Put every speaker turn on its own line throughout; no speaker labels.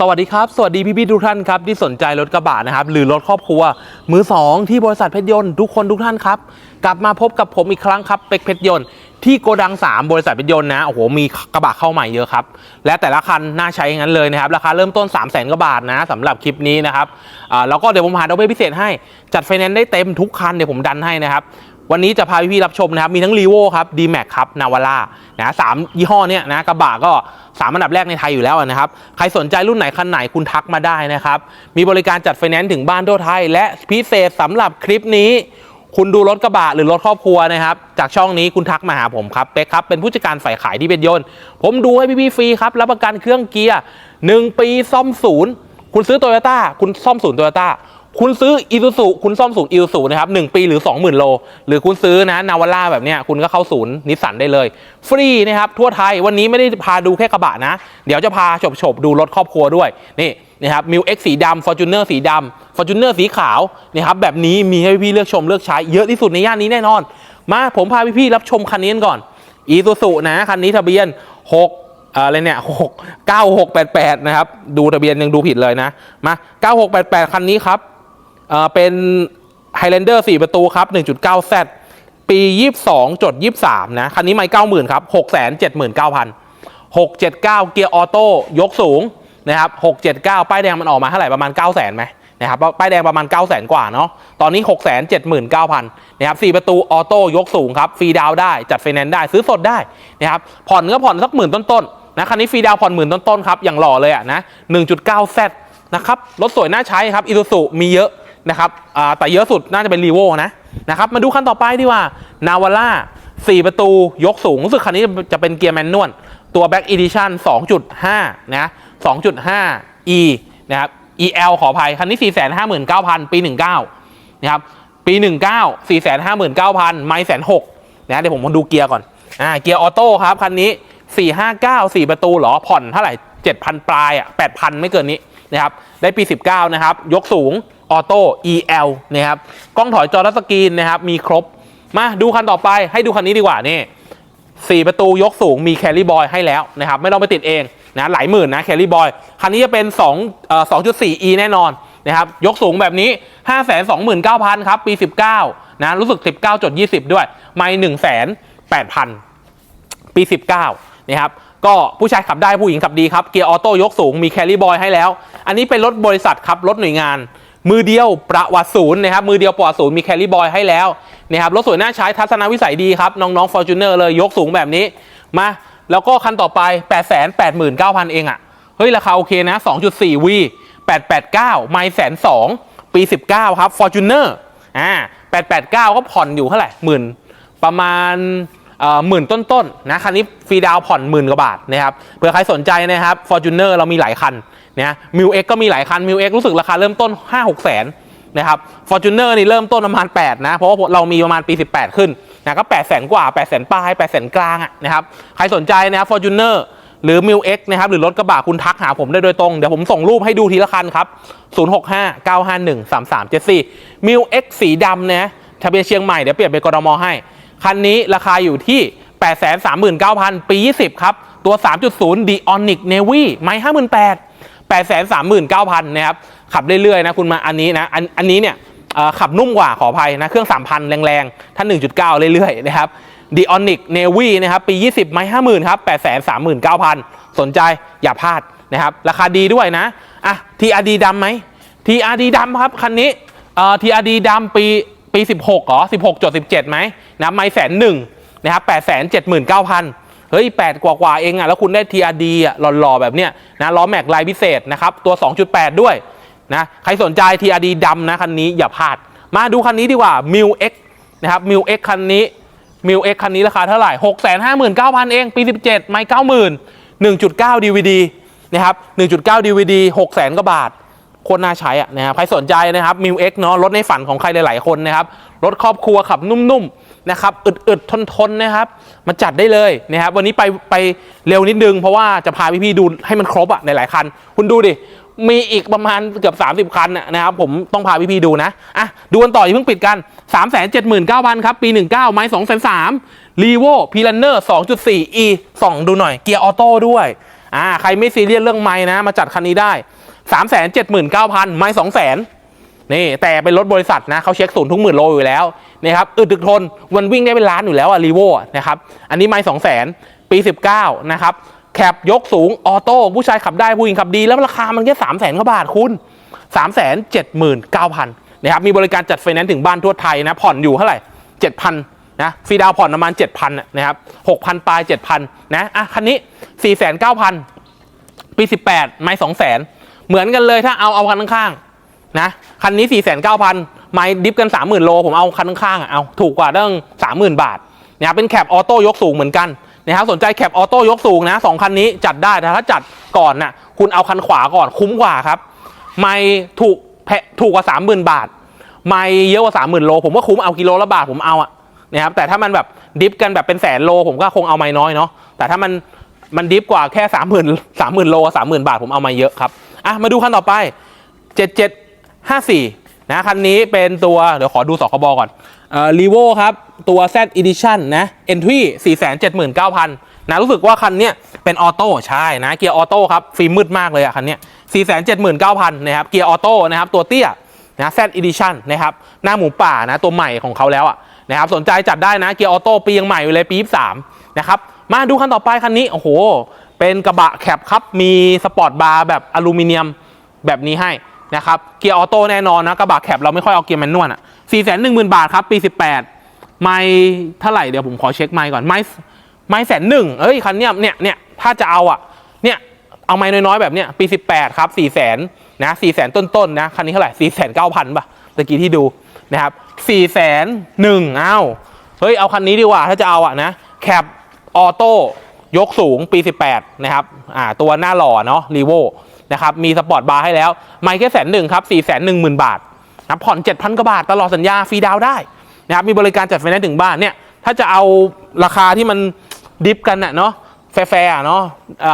สวัสดีครับ สวัสดีพี่พี่ๆทุกท่านครับที่สนใจรถกระบะนะครับ หรือรถครอบครัว มือสองที่บริษัทเพชรยนต์ทุกคนทุกท่านครับ กลับมาพบกับผมอีกครั้งครับเป็กเพชรยนต์ที่โกดัง 3 บริษัทเพชรยนต์นะโอ้โหมีกระบะเข้าใหม่เยอะครับ และแต่ละคันน่าใช้ย่างนั้นเลยนะครับ ราคาเริ่มต้น 3 0 0 0 0 0กว่าบาทนะสำหรับคลิปนี้นะครับแล้วก็เดี๋ยวผมหาดอกเบี้ยพิเศษให้จัดไฟแนนซ์ได้เต็มทุกคันเดี๋ยวผมดันให้นะครับ วันนี้จะพาพี่ๆรับชมนะครับ มีทั้ง r ีโวครับ d m a x ครับนาวาร่านะสามยี่ห้อเนี้ยนะกระบะก็สามอันดับแรกในไทยอยู่แล้วนะครับ ใครสนใจรุ่นไหนคันไหนคุณทักมาได้นะครับ มีบริการจัดไฟแนนซ์ถึงบ้านทั่วไทย และพิเศษสำหรับคลิปนี้ คุณดูรถกระบะหรือรถครอบครัวนะครับ จากช่องนี้คุณทักมาหาผมครับเป๊กครับ เป็นผู้จัดการฝ่ายขายที่เป็นยนต์ ผมดูให้พี่ๆฟรีครับรับประกันเครื่องเกียร์1ปีซ่อมศูนย์คุณซื้อโตโยต้าคุณซ่อมศูนย์โตโยต้า คุณซื้ออีซูซูคุณซ่อมศูนย์อีซูซูนะครับหนึ่งปีหรือ 20,000 โล หรือคุณซื้อนะนาวาร่าแบบเนี้ยคุณก็เข้าศูนย์นิสสันได้เลย ฟรีนะครับทั่วไทยวันนี้ไม่ได้พาดูแค่กระบะนะ เดี๋ยวจะพาฉบฉบดูรถครอบครัวด้วย นี่นะครับมิวเอ็กสีดำฟอร์จูเนอร์สีดำฟอร์จูเนอร์สีขาวนะครับแบบนี้มีให้พี่เลือกชมเลือกใช้เยอะที่สุดในย่านนี้แน่นอน มาผมพาพี่ๆรับชมคันนี้กันก่อนอีซูซูนะคันนี้ทะเบียน 6อะไรเนี่ยหกเก้าหกแปดแปดนะครับ ดูทะเบียนยังดูผิดเลยนะ มาเก้าหกแปดแปดคันนี้ครับ เอ่อเป็น Highlander 4ประตูครับ1.9 Z ปี 22 จด 23 นะ คันนี้ไม่90,000 ครับ 679,000 679 เกียร์ออโต้ยกสูงนะครับ 679 ป้ายแดงมันออกมาเท่าไหร่ประมาณ 900,000ไหมนะครับป้ายแดงประมาณ 900,000 กว่าเนาะตอนนี้ 679,000นะครับ4ประตูออโต้ยกสูงครับฟรีดาวได้จัดไฟแนนซ์ได้ซื้อสดได้นะครับผ่อนก็ผ่อนสักหมื่นต้นๆนะคันนี้ฟรีดาวผ่อนหมื่นต้นๆครับอย่างหล่อเลยอะนะ1.9 Z นะครับรถสวยน่าใช้ครับอีซูซูมีเยอะ นะครับแต่เยอะสุดน่าจะเป็นรีโวนะนะครับมาดูคันต่อไปดีกว่านาวาร่า4 ประตูยกสูงรู้สึกคันนี้จะเป็นเกียร์แมนนวลตัว Back Edition 2.5 นะ 2.5 E นะครับ EL ขออภัย คันนี้ 459,000 ปี 19นะครับ ปี 19 459,000 ไม่แสนหกนะเดี๋ยวผมมาดูเกียร์ก่อน อ่า เกียร์ออโต้ครับ คันนี้ 459 4 ประตูเหรอ ผ่อนเท่าไหร่ 7,000 ปลายอะ8,000 ไม่เกินนี้นะครับ ได้ปี 19 นะครับ ยกสูง ออโต้ EL นะครับกล้องถอยจอทัชสกรีนนะครับมีครบ มาดูคันต่อไปให้ดูคันนี้ดีกว่านี่สี่ประตูยกสูงมีแคลรี่บอยให้แล้วนะครับไม่ต้องไปติดเองนะหลายหมื่นนะแคลรี่บอยคันนี้จะเป็น2เอ่อ2.4 e แน่นอนนะครับยกสูงแบบนี้ 5 2 9 0 0 0 ครับ ปี 19 นะรู้สึก 19.20 ด้วย ไม่1 8 0 0 0 ปี 19 นะครับก็ผู้ชายขับได้ผู้หญิงขับดีครับ เกียร์ออโต้ยกสูงมีแคลรี่บอยให้แล้ว อันนี้เป็นรถบริษัทครับ รถหน่วยงาน มือเดียวประวัติศูนย์นะครับมือเดียวประวัติศูนย์มีแคลรี่บอยให้แล้วนะครับรถสวยน่าใช้ทัศนวิสัยดีครับ น้องๆ f o r t u n e r เลยยกสูงแบบนี้มาแล้วก็คันต่อไป 8 8 9 0 0 0 เองอะ่ะ เฮ้ย ราคาโอเคนะ 2.4 V 889 ไม่แสนสองปี 19 ครับ Fortuner อ่า889 ก็ผ่อนอยู่เท่าไหร่หมื่นประมาณหมื่นต้นๆนะคันนี้ฟรีดาวผ่อนหมื่นกว่าบาทนะครับเผื่อใครสนใจนะครับ Fortuner เรามีหลายคัน นะมิวเอ็กก็มีหลายคันมิวเอ็กรู้สึกราคาเริ่มต้น 5 6แสนนะครับ Fortuner นี่เริ่มต้นประมาณ 8 นะ เพราะว่าเรามีประมาณปี 18 ขึ้นนะก็8แสนกว่า8แสนปลาย8แสนกลางอะนะครับใครสนใจนะครับ Fortuner หรือ m ิ l X นะครับหรือรถกระบะคุณทักหาผมได้โดยตรง เดี๋ยวผมส่งรูปให้ดูทีละคันครับ 065 951 3374 m ิ l X สีดำนะทะเบียนเชียงใหม่เดี๋ยวเปลี่ยนเป็นกรมให้ คันนี้ราคาอยู่ที่ 839,000 ปี 20 ครับ ตัว 3.0 The Onic Navy ไม่ 8 3 9 0 0 0นะครับขับเรื่อยๆนะคุณมาอันนี้นะอันอันนี้เนี่ยขับนุ่มกว่าขออภัยนะ เครื่อง 3,000 แรงๆ ท่าน 1.9 เรื่อยๆ นะครับ The Onic Navy นะครับ ปี 20 ไม่50,000 ครับ 839,000 สนใจอย่าพลาดนะครับ ราคาดีด้วยนะ อะ TRD ดำไหม TRD ดำครับ คันนี้เอ่อ TRD ดำปี ปี 16เหรอ 16จด17ไหมนะ ไม่แสนหนึ่งนะครับ 879,000เฮ้ย 8 กว่ากว่าเองอะแล้วคุณได้ TRD อะหล่อๆ แบบเนี้ยนะล้อแม็กลายพิเศษนะครับ ตัว 2.8 ด้วยนะใครสนใจ TRD ดำนะคันนี้อย่าพลาด มาดูคันนี้ดีกว่า m ิ l X นะครับ m ิ l X คันนี้ m ิ l X คันนี้ราคาเท่าไหร่ 659,000 เอง ปี 17 ไม่ 90,000 1.9 DVD นะครับ 1.9 DVD 600,000กว่าบาทโคตรน่าใช้อะนะครับใครสนใจนะครับ m ิ l X เนาะรถในฝันของใครหลาย ๆ คนนะครับรถครอบครัวขับนุ่ม ๆ นะครับอึดๆทนๆนะครับมาจัดได้เลยนะครับวันนี้ไปไปเร็วนิดนึง เพราะว่าจะพาพี่ๆดูให้มันครบอะในหลายคัน คุณดูดิมีอีกประมาณเกือบ 30 คันน่ะนะครับ ผมต้องพาพี่ๆดูนะอะดูกันต่ออย่าเพิ่งปิดกัน 3 7 9 0 0 0 ครับ ปี 19 ไม้2 3 0 0 0รีโวพีลันเนอร์2.4 e ส่องดูหน่อยเกียร์ออโต้ด้วยอ่าใครไม่ซีเรียสเรื่องไม้นะ มาจัดคันนี้ได้ 3 7 9 0 0 0 ไม้ 2 0 0 0 0 นี่แต่เป็นรถบริษัทนะเขาเช็คศูนย์ทุกหมื่นโลอยู่แล้วนะครับอึดถึกทนวันวิ่งได้เป็นล้านอยู่แล้วอะรีโวนะครับอันนี้ไม้2 0 0 0 0ปี 19 นะครับแคปยกสูงออโต้ผู้ชายขับได้ผู้หญิงขับดี แล้วราคามันแค่3 0 0 0 0 0กว่าบาทคุณ3 7 9 0 0 0นเก้าพันนะครับมีบริการจัดไฟแนนซ์ถึงบ้านทั่วไทยนะผ่อนอยู่เท่าไหร่7,000นนะฟรีดาวผ่อนประมาณ7,000นนะครับ6,000ปลาย7,000นนะอะคันนี้4,900ปี18ไม่200,000เหมือนกันเลยถ้าเอาเอาคันข้าง นะคันนี้4,900ไม้ดิฟกัน 30,000 โล ผมเอาคันข้างๆอะเอาถูกกว่าตั้ง30,000 บาทเนะครับเป็นแคปออโต้ยกสูงเหมือนกันนะครับสนใจแคปออโต้ยกสูงนะสองคันนี้จัดได้แต่ถ้าจัดก่อนน่ะคุณเอาคันขวาก่อนคุ้มกว่าครับ ไม่ถูกแพะถูกกว่า 30,000 บาท ไม่เยอะกว่า 30,000 โล ผมก็คุ้มเอากิโลละบาทผมเอาอะนะครับแต่ถ้ามันแบบดิฟกันแบบเป็นแสนโล ผมก็คงเอาไม่น้อยเนาะแต่ถ้ามันมันดิฟกว่าแค่ 30,000 30,000 โล 30,000 บาทผมเอามาเยอะครับอะมาดูคันต่อไป 54 นะคันนี้เป็นตัว เดี๋ยวขอดูสคบก่อนเอ่อรีโวครับ ตัว Z Edition นะ Entry 479,000นะรู้สึกว่าคันนี้เป็นออโต้ใช่นะเกียร์ออโต้ครับฟิล์มมืดมากเลยอะคันนี้479,000นะครับเกียร์ออโต้นะครับตัวเตี้ยนะ Z Edition นะครับหน้าหมูป่านะตัวใหม่ของเขาแล้วอะนะครับสนใจจัดได้นะเกียร์ออโต้ปียังใหม่อยู่เลยปี23นะครับมาดูคันต่อไปคันนี้โอ้โห เป็นกระบะแคปครับมีสปอร์ตบาร์แบบอลูมิเนียมแบบนี้ให้ นะครับเกียร์ออโต้แน่นอนนะกระบะแคปเราไม่ค่อยเอาเกียร์แมนนวลอะสี่แสนหนึ่งหมื่นบาทครับ ปีสิบแปดไม่เท่าไหร่เดี๋ยวผมขอเช็คไม่ก่อนไม่ไม่แสนหนึ่งเอ้ยคันเนี้ยเนี่ยเนี่ยถ้าจะเอาอะเนี่ยเอาไม่น้อยๆแบบเนี้ยปีสิบแปดครับสี่แสนนะสี่แสนต้นๆนะคันนี้เท่าไหร่สี่แสนเก้าพันป่ะตะกี้ที่ดูนะครับสี่แสนหนึ่งเอ้าเฮ้ยเอาคันนี้ดีกว่าถ้าจะเอาอะนะแคปออโต้ยกสูงปี 18 นะครับ อ่า ตัวหน้าหล่อเนาะรีโว นะครับมีสปอร์ตบาร์ให้แล้วไม่แค่แสนหนึ่งครับสี่แสนหนึ่งหมื่นบาทนะผ่อนเจ็ดพันกว่าบาทตลอดสัญญาฟรีดาวได้นะครับมีบริการจัดไฟแนนซ์ถึงบ้านเนี่ยถ้าจะเอาราคาที่มันดิฟกันน่ะเนาะแฟร์ๆอะเนาะ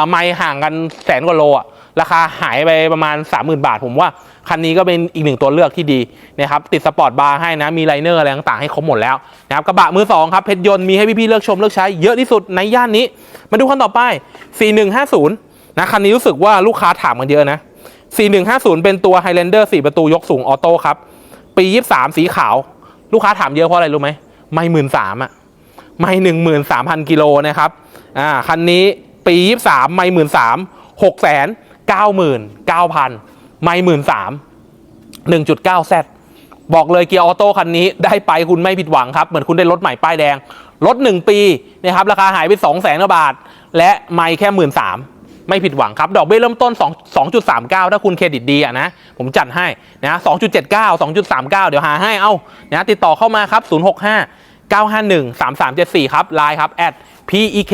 ไม่ห่างกันแสนกว่าโลอะราคาหายไปประมาณ 30,000 บาท ผมว่าคันนี้ก็เป็นอีกหนึ่งตัวเลือกที่ดีนะครับติดสปอร์ตบาร์ให้นะ มีไลเนอร์อะไรต่างๆให้ครบหมดแล้วนะครับกระบะมือสองครับเพชรยนต์มีให้พี่ๆเลือกชมเลือกใช้เยอะที่สุดในย่านนี้ มาดูคันต่อไป 4150 นะคันนี้รู้สึกว่าลูกค้าถามกันเยอะนะ 4150 เป็นตัว Highlander 4 ประตูยกสูงออโต้ครับ ปี 23 สีขาว ลูกค้าถามเยอะเพราะอะไรรู้ไหม ไม่หมื่นสามอะไม่หนึ่งหมื่นสามพันกิโลนะครับ อ่า คันนี้ปี 23 ไม่หมื่นสามหกแสนเก้าหมื่นเก้าพันไม่หมื่นสามหนึ่งจุดเก้าแซดบอกเลยเกียร์ออโต้คันนี้ได้ไปคุณไม่ผิดหวังครับ เหมือนคุณได้รถใหม่ป้ายแดง รถ 1 ปีนะครับราคาหายไป2 0 0แสนกว่าบาท และไม่แค่หมื่นสาม ไม่ผิดหวังครับ ดอกเบี้ยเริ่มต้น 2 2.39 ถ้าคุณเครดิตดีอะนะ ผมจัดให้นะ2.79 2.39 เดี๋ยวหาให้เอ้านะติดต่อเข้ามาครับ 065 951 3374 ครับไลน์ครับ at pek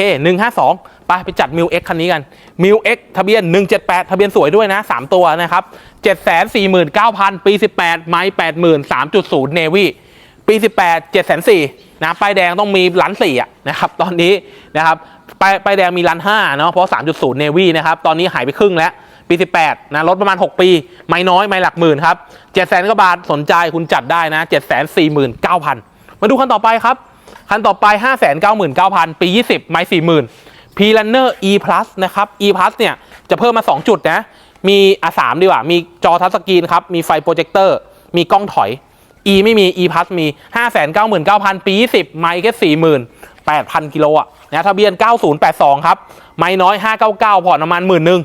152ไปไปจัดมิวเอ็กคันนี้กันมิวเอ็กทะเบียน 178 ทะเบียนสวยด้วยนะ 3 ตัวนะครับ 749,000 ปี 18 ไม้80,000 3.0 เนวี่ปี 18 704นะป้ายแดงต้องมีล้านสี่อะนะครับ ตอนนี้นะครับ ป้ายป้ายแดงมีล้านห้าเนาะเพราะ 3.0เนวี่นะครับ ตอนนี้หายไปครึ่งแล้ว ปี 18 นะลดประมาณ 6 ปี ไม่น้อยไม่หลักหมื่นครับ7แสนกว่าบาทสนใจคุณจัดได้นะ 749,000 มาดูคันต่อไปครับ คันต่อไป 599,000 ปี 20 ไม่ 40,000 p l a n n e r E Plus นะครับ E Plus เนี่ยจะเพิ่มมา 2 จุดนะ มีอะสามดีกว่า มีจอทัชสกรีนครับ มีไฟโปรเจคเตอร์ มีกล้องถอย E ไม่มี E Plus มี 599,000 ปี 20 ไม่แค่ 8,000 กิโลอะนะทะเบียน 9082 ครับ ไม่น้อย 599 ผ่อนประมาณหมื่นหนึ่ง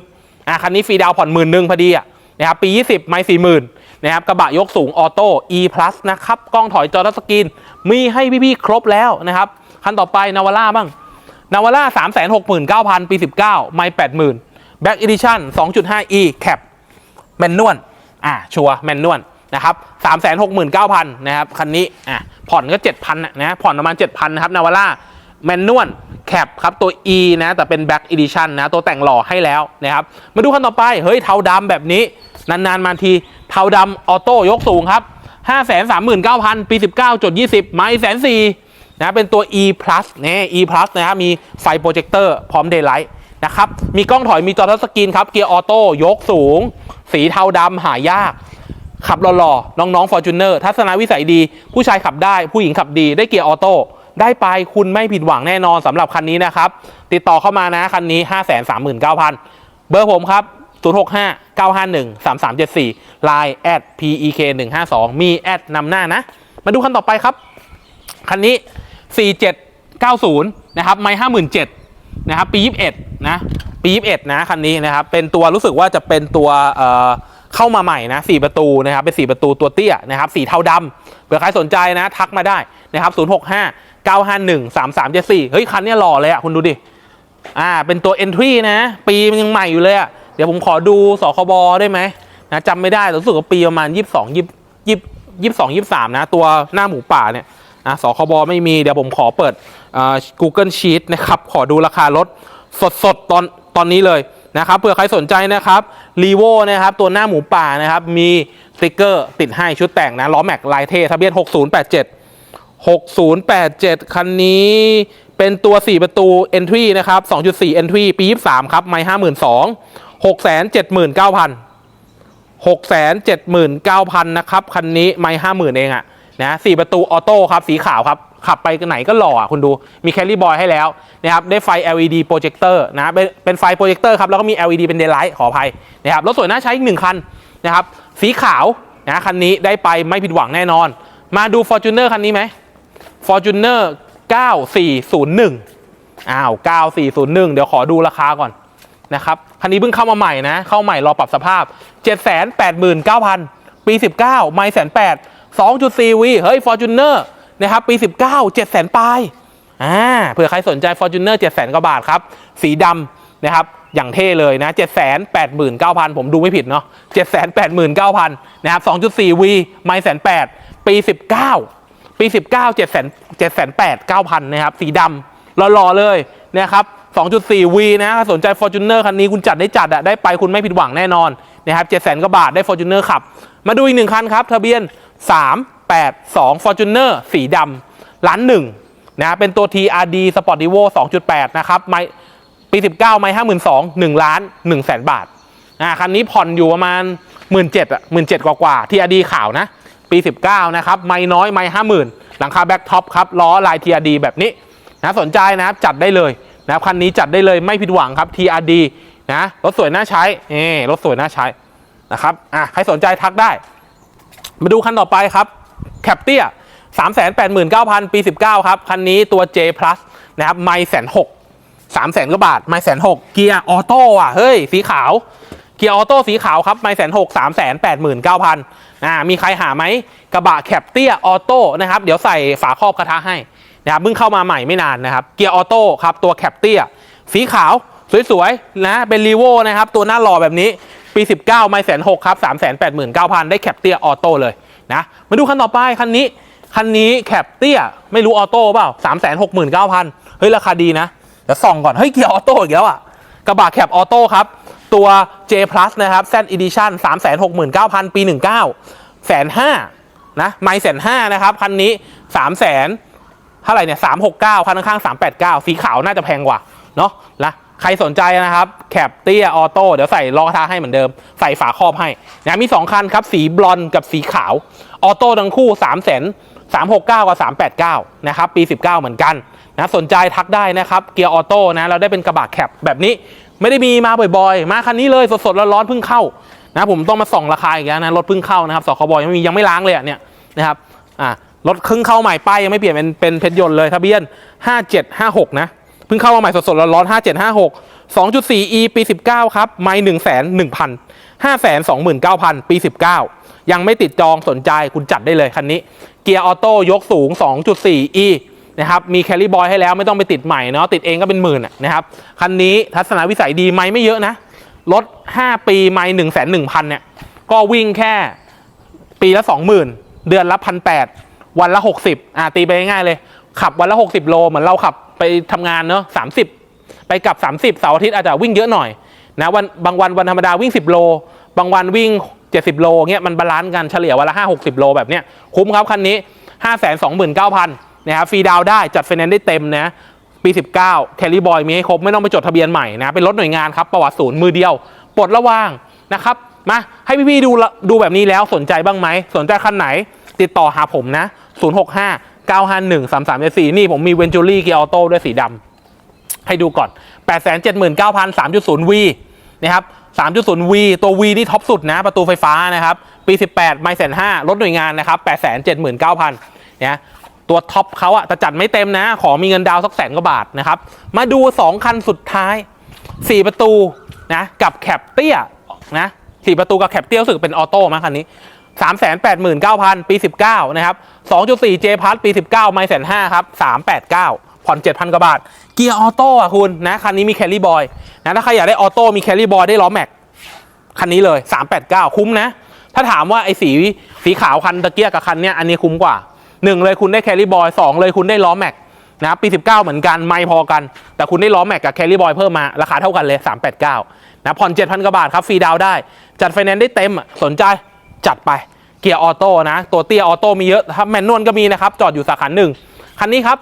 อะคันนี้ฟรีดาวผ่อนหมื่นหนึ่งพอดีอะนะครับปี 20 ไม่40,000นะครับกระบะยกสูงออโต้ E Plus นะครับกล้องถอยจอทัชสกรีนมีให้พี่ๆครบแล้วนะครับ คันต่อไปนาวาร่าบ้างนาวาร่า 369,000 ปี 19 ไม่80,000 Back Edition 2.5e Cap แมนนวลอ่าชัวแมนนวลนะครับ369,000 นะครับ คันนี้อะผ่อนก็ 7,000นะผ่อนประมาณ 7,000 นะครับนาวาร่า แมนนวลแคปครับตัว E นะแต่เป็น Back Edition นะตัวแต่งหล่อให้แล้วนะครับมาดูคันต่อไปเฮ้ยเทาดำแบบนี้ นาน ๆ มาทีเทาดำออโต้ยกสูงครับ 539,000 ปี 19จด20 ไม่แสนสี่นะเป็นตัว E plus นี่ E plus นะครับมีไฟโปรเจคเตอร์พร้อม Daylight นะครับมีกล้องถอยมีจอทัชสกรีนครับเกียร์ออโต้ยกสูง สีเทาดำหายากขับหล่อๆน้องๆ Fortuner ทัศนวิสัยดี ผู้ชายขับได้ผู้หญิงขับดีได้เกียร์ออโต้ ได้ไปคุณไม่ผิดหวังแน่นอนสำหรับคันนี้นะครับ ติดต่อเข้ามานะคันนี้ 5 3 9 0 0 0 เบอร์ผมครับ 065 951 3374 Line at pek 152มีแอดนำหน้านะ มาดูคันต่อไปครับ คันนี้ 4790 นะครับ ไม่57นะครับ ปี 21 นะ ปี 21 นะ คันนี้นะครับ เป็นตัวรู้สึกว่าจะเป็นตัวเอ่อเข้ามาใหม่นะ4ประตูนะครับ เป็น 4 ประตูตัวเตี้ยนะครับ สีเทาดำเผื่อใครสนใจนะ ทักมาได้นะครับ 065 951 3374 เฮ้ย คันนี้หล่อเลยอะคุณดูดิ อ่า เป็นตัว entry นะ ปีมันยังใหม่อยู่เลยอะเดี๋ยวผมขอดูสคบได้ไหมนะจำไม่ได้แต่รู้สึกว่าปีประมาณ 22 20 22 23 นะ ตัวหน้าหมูป่าเนี่ยนะสคบไม่มี เดี๋ยวผมขอเปิดอ่า Google Sheet นะครับ ขอดูราคารถสดๆ ตอนตอนนี้เลยนะครับเผื่อใครสนใจนะครับรีโวนะครับ ตัวหน้าหมูป่านะครับ มีสติกเกอร์ติดให้ชุดแต่งนะล้อแม็กลายเททะเบียน6087 6087 คันนี้เป็นตัว 4 ประตู Entry นะครับ 2.4 Entry ปี 23 ครับไม่52,000 679,000 679,000 นะครับ คันนี้ไม่50,000 เองอะนะ4ประตูออโต้ครับ สีขาวครับ ขับไปไหนก็หล่ออะคุณดูมีแคลรี่บอยให้แล้วนะครับได้ไฟ LED โปรเจคเตอร์นะเป็นเป็นไฟโปรเจคเตอร์ครับ แล้วก็มี LED เป็นเด y l ไลท์ขออภัยนะครับรถสวยน่าใช้อีกหนึ่งคันนะครับสีขาวนะคันนี้ได้ไปไม่ผิดหวังแน่นอน มาดู Fortuner คันนี้ไหม Fortuner 9401อ้าว9401 เดี๋ยวขอดูราคาก่อนนะครับคันนี้เพิ่งเข้ามาใหม่นะ เข้าใหม่รอปรับสภาพ 789,000 ปี 19 ไม่แสนแปด2.4วีเฮ้ย Fortuner นะครับปี 19 700,000ปลายอ่าเผื่อใครสนใจ Fortuner 700,000กว่าบาทครับ สีดำนะครับอย่างเท่เลยนะ 789,000 ผมดูไม่ผิดเนาะ789,000 นะครับ 2.4วีไม่แสนแปดปี 19 ปี 19 7 7 8 9,000 นะครับ สีดำหล่อๆเลยนะครับ 2.4 V นะสนใจ Fortuner คันนี้คุณจัดได้จัดอะได้ไปคุณไม่ผิดหวังแน่นอนนะครับ700,000กว่าบาทได้ Fortuner ขับ มาดูอีกหนึ่งคันครับ ทะเบียน 382 Fortuner สีดำล้านหนึ่งนะเป็นตัว TRD Sportivo 2.8 นะครับไม่ปี 19 ไม่52,000 1ล้าน1แสนบาทอ่าคันนี้ผ่อนอยู่ประมาณ 17,000อะ17,000กว่ากว่า TRD ขาวนะ ปี 19 นะครับ ไม่น้อยไม่50,000หลังคาแบ็กท็อปครับ ล้อลาย TRD แบบนี้นะสนใจนะครับจัดได้เลยนะครับคันนี้จัดได้เลยไม่ผิดหวังครับ TRD นะรถสวยน่าใช้นี่รถสวยน่าใช้นะครับอะใครสนใจทักได้ มาดูคันต่อไปครับแคปเตีย389,000 ปี 19 ครับ คันนี้ตัว J plus นะครับ ไม่แสนหกสามแสนกว่าบาท ไม่แสนหกเกียร์ออโต้อะ เฮ้ย สีขาว กียร์ออโต้สีขาวครับไม่แสนหกสามแสนแปดหมื่นเก้าพันอ่ามีใครหาไหมกระบะแคปเตียออโต้นะครับ เดี๋ยวใส่ฝาครอบกระทะให้นะครับเพิ่งเข้ามาใหม่ไม่นานนะครับเกียร์ออโต้ครับตัวแคปเตียสีขาวสวยๆนะเป็นรีโวนะครับตัวหน้าหล่อแบบนี้ปี 19 ไม่แสนหกครับ3 8 9 0 0 0ได้แคปเตียออโต้เลยนะมาดูคันต่อไปคันนี้คันนี้แคปเตียไม่รู้ออโต้เปล่า3 6 9 0 0 0เฮ้ยราคาดีนะเดี๋ยวส่องก่อนเฮ้ยเกียร์ออโต้อีกแล้วอะกระบะแคปออโต้ครับ ตัว J plus นะครับ Z Edition 369,000 ปี 19แสนห้านะไม่แสนห้านะครับ คันนี้3 0 0 0 0เท่าไหร่เนี่ย369คันข้างๆ389สีขาวน่าจะแพงกว่า เนาะนะใครสนใจนะครับ แคปเตียออโต้เดี๋ยวใส่ล้อกระทะให้เหมือนเดิม ใส่ฝาครอบให้นะมี 2 คันครับ สีบลอนด์กับสีขาว ออโต้ทั้งคู่3 0 0 0 0 369 กับ 389 นะครับ ปี 19 เหมือนกันนะสนใจทักได้นะครับ เกียร์ออโต้นะ เราได้เป็นกระบะแคปแบบนี้ ไม่ได้มีมาบ่อยๆ มาคันนี้เลยสดๆร้อนๆเพิ่งเข้านะผมต้องมาส่องราคาอีกแล้วนะรถเพิ่งเข้านะครับสคบยังไม่มียังไม่ล้างเลยเนี่ยนะครับอ่ารถครึ่งเข้าใหม่ป้ายยังไม่เปลี่ยนเป็นเป็นเพชรยนต์เลยทะเบียน 5756 นะเพิ่งเข้ามาใหม่สดๆร้อนๆ5756 2.4 e ปี 19 ครับ ไม่1 1 0 0 0 529,000 ปี 19 ยังไม่ติดจองสนใจคุณจัดได้เลยคันนี้ เกียร์ออโต้ยกสูง 2.4 e นะครับมีแคลริบอยให้แล้วไม่ต้องไปติดใหม่เนาะติดเองก็เป็นหมื่นนะครับคันนี้ทัศนวิสัยดีไม่ไม่เยอะนะรถ 5 ปีไม่1 1 0 0 0เนี่ยก็วิ่งแค่ปีละ 20,000 เดือนละพันแวันละ 60อ่าตีไปง่ายๆเลย ขับวันละ 60 โลเหมือนเราขับไปทำงานเนาะ30 ไปกลับ 30เสาร์อาทิตย์อาจจะวิ่งเยอะหน่อยนะวันบางวันวันธรรมดาวิ่ง 10 โล บางวันวิ่ง 70 โลเงี้ยมันบาลานซ์กันเฉลี่ยวันละ5 60 โลแบบเนี้ยคุ้มครับคันนี้ 5 2 9 0 0 0 นะครับฟรีดาวได้จัดไฟแนนซ์ได้เต็มนะปี 19 แคลรี่บอยมีให้ครบ ไม่ต้องไปจดทะเบียนใหม่นะ เป็นรถหน่วยงานครับ ประวัติศูนย์มือเดียว ปลดระวางนะครับ มาให้พี่ๆดูดูแบบนี้แล้วสนใจบ้างไหม สนใจคันไหน ติดต่อหาผมนะ 065 951 3374 นี่ผมมีเวนจูรี่เกียร์ออโต้ด้วยสีดำให้ดูก่อน 879,000 3.0V นะครับ 3.0V ตัว V นี่ท็อปสุดนะ ประตูไฟฟ้านะครับ ปี 18 ไม่แสนห้ารถหน่วยงานนะครับ 879,000เนี่ย ตัวท็อปเขาอะแต่จัดไม่เต็มนะ ขอมีเงินดาวสักแสนกว่าบาทนะครับ มาดู 2 คันสุดท้าย 4 ประตูนะกับแคปเตี้ยนะ4ประตูกับแคปเตี้ยรู้สึกเป็นออโต้มั้งคันนี้389,000ปี19นะครับ2.4 J พัทปี19ไม่แสนห้าครับ389ผ่อน7,000กว่าบาท เกียร์ออโต้อะคุณนะคันนี้มีแคลรี่บอยนะถ้าใครอยากได้ออโต้มีแคลรี่บอยได้ล้อแม็กคันนี้เลย389คุ้มนะ ถ้าถามว่าไอ้สีสีขาวคันตะเกียกับคันเนี้ยอันนี้คุ้มกว่า 1 เลยคุณได้แคลรี่บอย2เลยคุณได้ล้อแม็กนะปี 19 เหมือนกันไม่พอกัน แต่คุณได้ล้อแม็กกับแคลรี่บอยเพิ่มมา ราคาเท่ากันเลย 389นะผ่อน 7,000กว่าบาทครับฟรีดาวได้ จัดไฟแนนซ์ได้เต็มสนใจจัดไปเกียร์ออโต้นะ ตัวเตี้ยออโต้มีเยอะครับแมนนวลก็มีนะครับ จอดอยู่สาขาหนึ่งคันนี้ครับ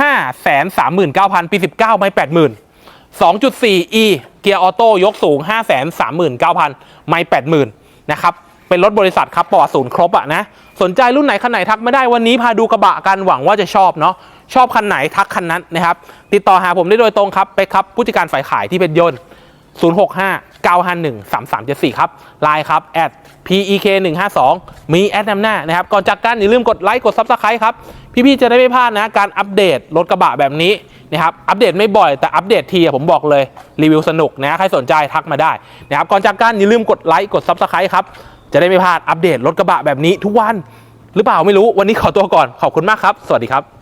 5 3 9 0 0 0 ปี 19 ไม่ 80,000 2.4e เกียร์ออโต้ยกสูง 5 3 9 0 0 0 ไม่ 80,000 นะครับ เป็นรถบริษัทครับปอดศูนย์ครบอะนะ สนใจรุ่นไหนคันไหนทักไม่ได้วันนี้พาดูกระบะกันหวังว่าจะชอบเนาะชอบคันไหนทักคันนั้นนะครับ ติดต่อหาผมได้โดยตรงครับไปครับผู้จัดการฝ่ายขายที่เป็นยนต์ 065 951 3374 ครับไลน์ครับ at pek 152มีแอดนำหน้านะครับ ก่อนจากกันอย่าลืมกดไลค์กด subscribe ครับ พี่ๆจะได้ไม่พลาดนะ การอัปเดตรถกระบะแบบนี้นะครับ อัปเดตไม่บ่อยแต่อัปเดตทีผมบอกเลยรีวิวสนุกนะ ใครสนใจทักมาได้นะครับ ก่อนจากกันอย่าลืมกดไลค์กด subscribe ครับ จะได้ไม่พลาดอัปเดตรถกระบะแบบนี้ทุกวัน หรือเปล่าไม่รู้วันนี้ขอตัวก่อนขอบคุณมากครับ สวัสดีครับ